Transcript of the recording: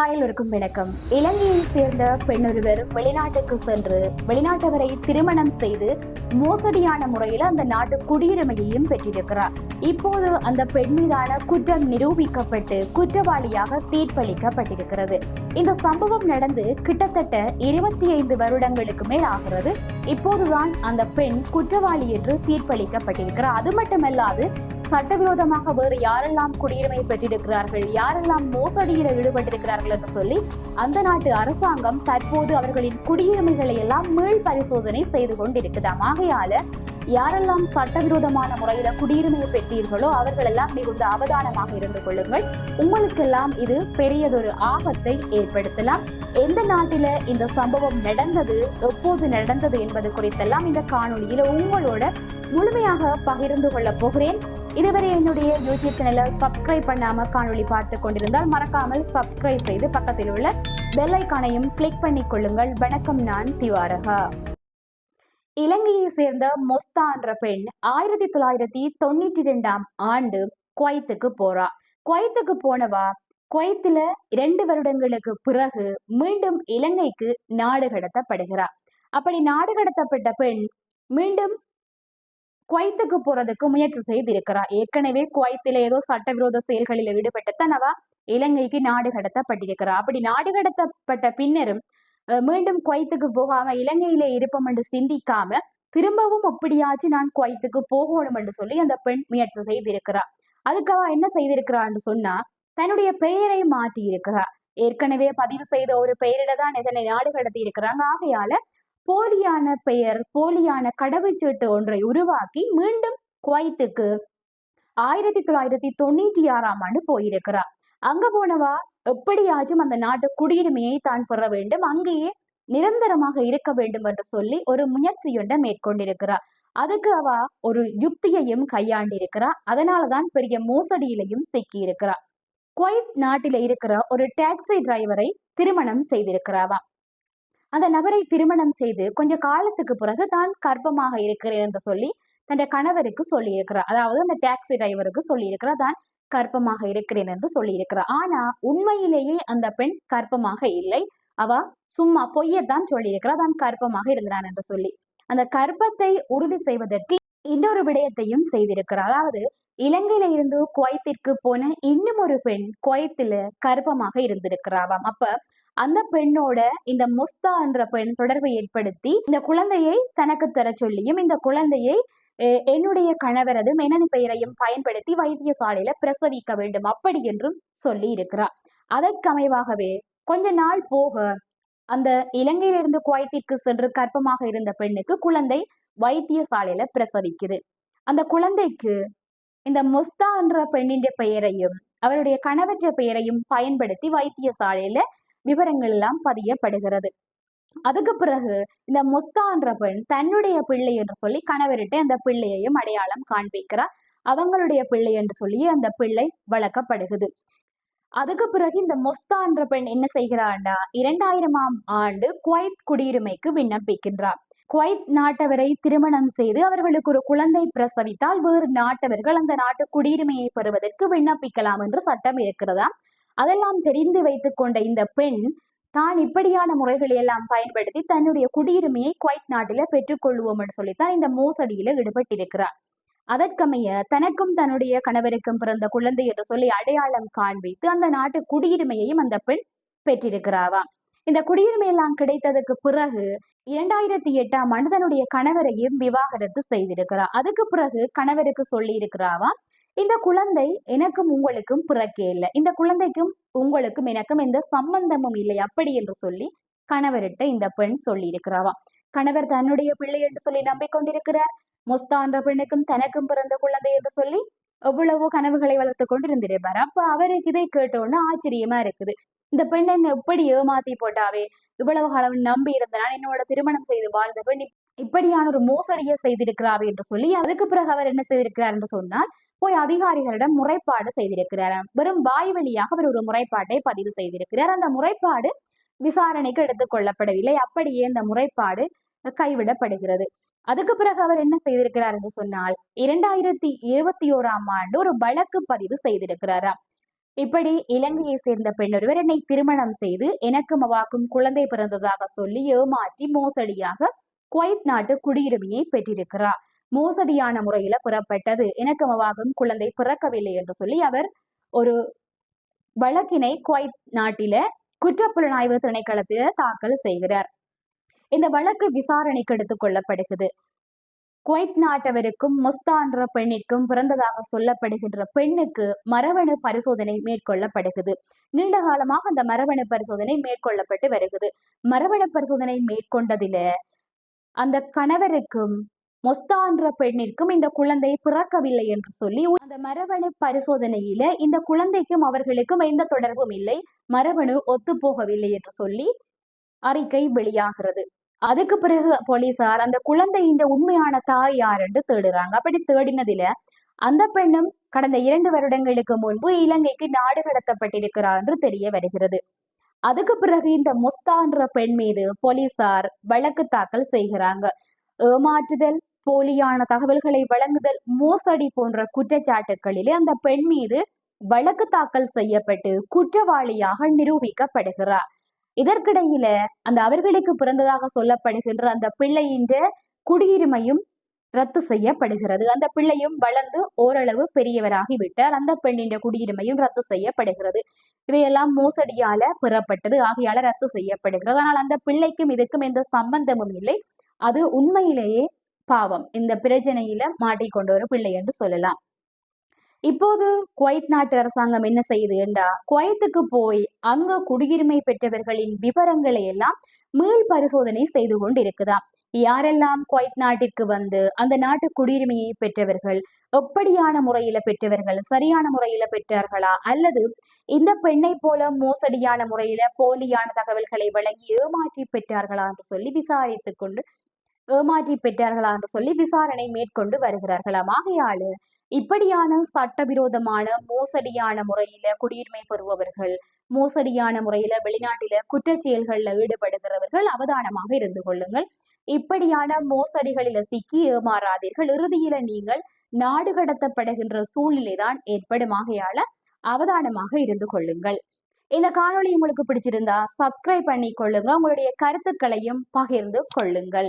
அனைவருக்கும் வணக்கம். இலங்கையை சேர்ந்த பெண்ணொருவர் வெளிநாட்டுக்கு சென்று வெளிநாட்டவரை திருமணம் செய்து மோசடியான முறையில் அந்த நாட்டு குடியுரிமையையும் பெற்றிருக்கிறார். இப்போது அந்த பெண் மீதான குற்றம் நிரூபிக்கப்பட்டு குற்றவாளியாக தீர்ப்பளிக்கப்பட்டிருக்கிறது. இந்த சம்பவம் நடந்து கிட்டத்தட்ட இருபத்தி ஐந்து வருடங்களுக்கு மேல் ஆகிறது. இப்போதுதான் அந்த பெண் குற்றவாளி என்று தீர்ப்பளிக்கப்பட்டிருக்கிறார். அது மட்டுமல்லாது சட்டவிரோதமாக வேறு யாரெல்லாம் குடியுரிமை பெற்றிருக்கிறார்கள் யாரெல்லாம் மோசடியில் ஈடுபட்டிருக்கிறார்கள் என்று சொல்லி அந்த நாட்டு அரசாங்கம் தற்போது அவர்களின் குடியுரிமைகளை எல்லாம் மீள் பரிசோதனை செய்து கொண்டிருக்குதாம் ஆகையால யாரெல்லாம் சட்டவிரோதமான முறையில குடியுரிமையை பெற்றீர்களோ அவர்கள் எல்லாம் மிகுந்த அவதானமாக இருந்து கொள்ளுங்கள். உங்களுக்கெல்லாம் இது பெரியதொரு ஆபத்தை ஏற்படுத்தலாம். எந்த நாட்டில இந்த சம்பவம் நடந்தது எப்போது நடந்தது என்பது குறித்தெல்லாம் இந்த காணொலியில உங்களோட முழுமையாக பகிர்ந்து கொள்ள போகிறேன். இதுவரை என்னுடைய யூடியூப் சேனலை சப்ஸ்கிரைப் பண்ணாம காணொளி பார்த்து கொண்டிருந்தால் மறக்காமல் சப்ஸ்கிரைப் செய்து பக்கத்தில் உள்ள பெல் ஐக்கானையும் கிளிக் பண்ணிக் கொள்ளுங்கள். வணக்கம் நான் திவாரகா. இலங்கையை சேர்ந்த மொஸ்தா என்ற பெண் ஆயிரத்தி தொள்ளாயிரத்தி தொண்ணூற்றி ரெண்டாம் ஆண்டு குவைத்துக்கு போறா. குவைத்துக்கு போனவா? குவைத்துல இரண்டு வருடங்களுக்கு பிறகு மீண்டும் இலங்கைக்கு நாடு கடத்தப்படுகிறார் அப்படி நாடு கடத்தப்பட்ட பெண் மீண்டும் குவைத்துக்கு போறதுக்கு முயற்சி செய்திருக்கிறார் ஏற்கனவே குவைத்தில ஏதோ சட்டவிரோத செயல்களில் ஈடுபட்டு இலங்கைக்கு நாடு கடத்தப்பட்டிருக்கிறார் அப்படி நாடு கடத்தப்பட்ட பின்னரும் அஹ், மீண்டும் குவைத்துக்கு போகாம இலங்கையிலே இருப்போம் என்று சிந்திக்காம திரும்பவும் அப்படியாச்சு நான் குவைத்துக்கு போகணும் என்று சொல்லி அந்த பெண் முயற்சி செய்திருக்கிறார் அதுக்காக என்ன செய்திருக்கிறான்னு சொன்னா தன்னுடைய பெயரை மாற்றி இருக்கிறார் ஏற்கனவே பதிவு செய்த ஒரு பெயரிட தான் இதனை நாடு கடத்தி இருக்கிறாங்க ஆகையால போலியான பெயர் போலியான கடவுச்சீட்டு ஒன்றை உருவாக்கி மீண்டும் குவைத்துக்கு ஆயிரத்தி தொள்ளாயிரத்தி தொண்ணூற்றி ஆறாம் ஆண்டு போயிருக்கிறார். அங்க போனவா? எப்படியாச்சும் அந்த நாட்டு குடியுரிமையை தான் பெற வேண்டும். அங்கேயே நிரந்தரமாக இருக்க வேண்டும் என்று சொல்லி ஒரு முயற்சியொன்றை மேற்கொண்டிருக்கிறார். அதுக்கு அவ ஒரு யுக்தியையும் கையாண்டிருக்கிறார். அதனாலதான் பெரிய மோசடியிலையும் சிக்கி இருக்கிறார் குவைத் நாட்டில இருக்கிற ஒரு டாக்ஸி டிரைவரை திருமணம் செய்திருக்கிறாவா அந்த நபரை திருமணம் செய்து கொஞ்ச காலத்துக்கு பிறகு தான் கர்ப்பமாக இருக்கிறேன் என்று சொல்லி தன் கணவருக்கு சொல்லியிருக்கிறார். அதாவது அந்த டாக்ஸி டிரைவருக்கு சொல்லியிருக்கிறார் தான் கர்ப்பமாக இருக்கிறேன் என்று சொல்லியிருக்கிறார். ஆனா உண்மையிலேயே அந்த பெண் கர்ப்பமாக இல்லை. அவ சும்மா பொய்யத்தான் சொல்லியிருக்கிறார் தான் கர்ப்பமாக இருந்தான் என்று சொல்லி. அந்த கர்ப்பத்தை உறுதி செய்வதற்கு இன்னொரு விடயத்தையும் செய்திருக்கிறார். அதாவது இலங்கையில இருந்து குவைத்திற்கு போன இன்னும் ஒரு பெண் குவைத்தில கர்ப்பமாக இருந்திருக்கிறாவாம் அப்ப அந்த பெண்ணோட இந்த முஸ்தா என்ற பெண் தொடர்பை ஏற்படுத்தி இந்த குழந்தையை தனக்கு தர சொல்லியும் இந்த குழந்தையை அஹ், என்னுடைய கணவரது எனது பெயரையும் பயன்படுத்தி வைத்தியசாலையில பிரசவிக்க வேண்டும் அப்படி என்றும் சொல்லி இருக்கிறார். அதற்கமைவாகவே கொஞ்ச நாள் போக அந்த இலங்கையிலிருந்து குவைத்திற்கு சென்று கர்ப்பமாக இருந்த பெண்ணுக்கு குழந்தை வைத்தியசாலையில பிரசவிக்குது. அந்த குழந்தைக்கு இந்த முஸ்தா என்ற பெண்ணின் பெயரையும் அவருடைய கணவற்ற பெயரையும் பயன்படுத்தி வைத்தியசாலையில விவரங்கள் எல்லாம் பதியப்படுகிறது. அதுக்கு பிறகு இந்த முஸ்தான்ற பெண் தன்னுடைய பிள்ளை என்று சொல்லி கணவர்கிட்ட அந்த பிள்ளையையும் அடையாளம் காண்பிக்கிறார். அவங்களுடைய பிள்ளை என்று சொல்லி அந்த பிள்ளை வளர்க்கப்படுகிறது. அதுக்கு பிறகு இந்த மொஸ்தா என்ற பெண் என்ன செய்கிறாண்டா? இரண்டாயிரமாம் ஆண்டு குவைத் குடியுரிமைக்கு விண்ணப்பிக்கின்றார். குவைத் நாட்டவரை திருமணம் செய்து அவர்களுக்கு ஒரு குழந்தை பிரசவித்தால் வேறு நாட்டவர்கள் அந்த நாட்டு குடியுரிமையை பெறுவதற்கு விண்ணப்பிக்கலாம் என்று சட்டம் இருக்கிறதா அதெல்லாம் தெரிந்து வைத்துக் கொண்ட இந்த பெண் தான் இப்படியான முறைகளை எல்லாம் பயன்படுத்தி தன்னுடைய குடியுரிமையை குவைத் நாட்டில பெற்றுக்கொள்வோம் என்று சொல்லித்தான் இந்த மோசடியில ஈடுபட்டிருக்கிறார். அதற்கமைய தனக்கும் தன்னுடைய கணவருக்கும் பிறந்த குழந்தை என்று சொல்லி அடையாளம் காண்பித்து அந்த நாட்டு குடியுரிமையையும் அந்த பெண் பெற்றிருக்கிறாவாம் இந்த குடியுரிமை எல்லாம் கிடைத்ததுக்கு பிறகு இரண்டாயிரத்தி எட்டாம் ஆண்டு தன்னுடைய கணவரையும் விவாகரத்து செய்திருக்கிறார். அதுக்கு பிறகு கணவருக்கு சொல்லி இருக்கிறாவாம் இந்த குழந்தை எனக்கும் உங்களுக்கும் பிறக்கே இல்லை. இந்த குழந்தைக்கும் உங்களுக்கும் எனக்கும் எந்த சம்பந்தமும் இல்லை அப்படி என்று சொல்லி கணவர்கிட்ட இந்த பெண் சொல்லி இருக்கிறாவாம் கணவர் தன்னுடைய பிள்ளை என்று சொல்லி நம்பிக்கொண்டிருக்கிறார். முஸ்தா என்ற பெண்ணுக்கும் தனக்கும் பிறந்த குழந்தை என்று சொல்லி எவ்வளவோ கனவுகளை வளர்த்து கொண்டு இருந்திருப்பார் அப்ப அவருக்கு இதை கேட்டோன்னு ஆச்சரியமா இருக்குது. இந்த பெண் என்ன எப்படி ஏமாத்தி போட்டாவே? இவ்வளவு காலம் நம்பி இருந்தனால் என்னோட திருமணம் செய்து வாழ்ந்த பெண் இப்படியான ஒரு மோசடியை செய்திருக்கிறாவே என்று சொல்லி அதுக்கு பிறகு அவர் என்ன செய்திருக்கிறார் என்று சொன்னால் போய் அதிகாரிகளிடம் முறைப்பாடு செய்திருக்கிறார். வெறும் வாய் வழியாக அவர் ஒரு முறைப்பாட்டை பதிவு செய்திருக்கிறார். அந்த முறைப்பாடு விசாரணைக்கு எடுத்துக் கொள்ளப்படவில்லை. அப்படியே அந்த முறைப்பாடு கைவிடப்படுகிறது. அதுக்கு பிறகு அவர் என்ன செய்திருக்கிறார் என்று சொன்னால் இரண்டாயிரத்தி இருபத்தி ஓராம் ஆண்டு ஒரு வழக்கு பதிவு செய்திருக்கிறாராம் இப்படி இலங்கையை சேர்ந்த பெண் ஒருவர் என்னை திருமணம் செய்து எனக்கும் அவாக்கும் குழந்தை பிறந்ததாக சொல்லி ஏமாற்றி மோசடியாக குவைத் நாட்டு குடியுரிமையை பெற்றிருக்கிறார். மோசடியான முறையில புறப்பட்டது. எனக்கும் குழந்தை பிறக்கவில்லை என்று சொல்லி அவர் ஒரு வழக்கினை குவைத் நாட்டில குற்றப்புலனாய்வு திணைக்களத்தில் தாக்கல் செய்கிறார். இந்த வழக்கு விசாரணைக்கு எடுத்துக் கொள்ளப்படுகிறது. குவைத் நாட்டவருக்கும் முஸ்தான்ற பெண்ணிற்கும் பிறந்ததாக சொல்லப்படுகின்ற பெண்ணுக்கு மரபணு பரிசோதனை மேற்கொள்ளப்படுகிறது. நீண்ட காலமாக அந்த மரபணு பரிசோதனை மேற்கொள்ளப்பட்டு வருகிறது. மரபணு பரிசோதனை மேற்கொண்டதில அந்த கணவருக்கும் மொஸ்தான்ற பெண்ணிற்கும் இந்த குழந்தை பிறக்கவில்லை என்று சொல்லி அந்த மரபணு பரிசோதனையில இந்த குழந்தைக்கும் அவர்களுக்கும் எந்த தொடர்பும் இல்லை. மரபணு ஒத்து போகவில்லை என்று சொல்லி அறிக்கை வெளியாகிறது. அதுக்கு பிறகு போலீசார் அந்த குழந்தையின் உண்மையான தாய் யார் என்று தேடுறாங்க. அப்படி தேடினதில அந்த பெண்ணும் கடந்த இரண்டு வருடங்களுக்கு முன்பு இலங்கைக்கு நாடு கடத்தப்பட்டிருக்கிறார் என்று தெரிய வருகிறது. அதுக்கு பிறகு இந்த முஸ்தான்ற பெண் மீது போலீசார் வழக்கு தாக்கல் செய்கிறாங்க. ஏமாற்றுதல் போலியான தகவல்களை வழங்குதல் மோசடி போன்ற குற்றச்சாட்டுகளிலே அந்த பெண் மீது வழக்கு தாக்கல் செய்யப்பட்டு குற்றவாளியாக நிரூபிக்கப்படுகிறார். இதற்கிடையில அந்த அவர்களுக்கு பிறந்ததாக சொல்லப்படுகின்ற அந்த பிள்ளையின் குடியுரிமையும் ரத்து செய்யப்படுகிறது. அந்த பிள்ளையும் வளர்ந்து ஓரளவு பெரியவராகி விட்டால் அந்த பெண்ணின் குடியுரிமையும் ரத்து செய்யப்படுகிறது. இவையெல்லாம் மோசடியால பெறப்பட்டது. ஆகையால ரத்து செய்யப்படுகிறது. ஆனால் அந்த பிள்ளைக்கும் இதுக்கும் எந்த சம்பந்தமும் இல்லை. அது உண்மையிலேயே பாவம். இந்த பிரச்சனையில மாட்டிக்கொண்ட ஒரு பிள்ளை என்று சொல்லலாம். இப்போது குவைத் நாட்டு அரசாங்கம் என்ன செய்யுது என்றா குவைத்துக்கு போய் அங்க குடியுரிமை பெற்றவர்களின் விவரங்களை எல்லாம் மீள் பரிசோதனை செய்து கொண்டு இருக்குதாம் யாரெல்லாம் குவைத் நாட்டிற்கு வந்து அந்த நாட்டு குடியுரிமையை பெற்றவர்கள் எப்படியான முறையில பெற்றவர்கள் சரியான முறையில பெற்றார்களா? அல்லது இந்த பெண்ணை போல மோசடியான முறையில போலியான தகவல்களை வழங்கி ஏமாற்றி பெற்றார்களா என்று சொல்லி விசாரித்துக் கொண்டு ஏமாற்றி பெற்றார்களா என்று சொல்லி விசாரணை மேற்கொண்டு வருகிறார்களாம். ஆகையால் இப்படியான சட்டவிரோதமான மோசடியான முறையில குடியுரிமை பெறுபவர்கள் மோசடியான முறையில வெளிநாட்டில குற்றச்செயல்கள்ல ஈடுபடுகிறவர்கள் அவதானமாக இருந்து கொள்ளுங்கள். இப்படியான மோசடிகளில சிக்கி ஏமாறாதீர்கள். இறுதியில நீங்கள் நாடு கடத்தப்படுகின்ற சூழ்நிலைதான் ஏற்படுமாகையால அவதானமாக இருந்து கொள்ளுங்கள். இந்த காணொலி உங்களுக்கு பிடிச்சிருந்தா சப்ஸ்கிரைப் பண்ணி கொள்ளுங்க உங்களுடைய கருத்துக்களையும் பகிர்ந்து கொள்ளுங்கள்.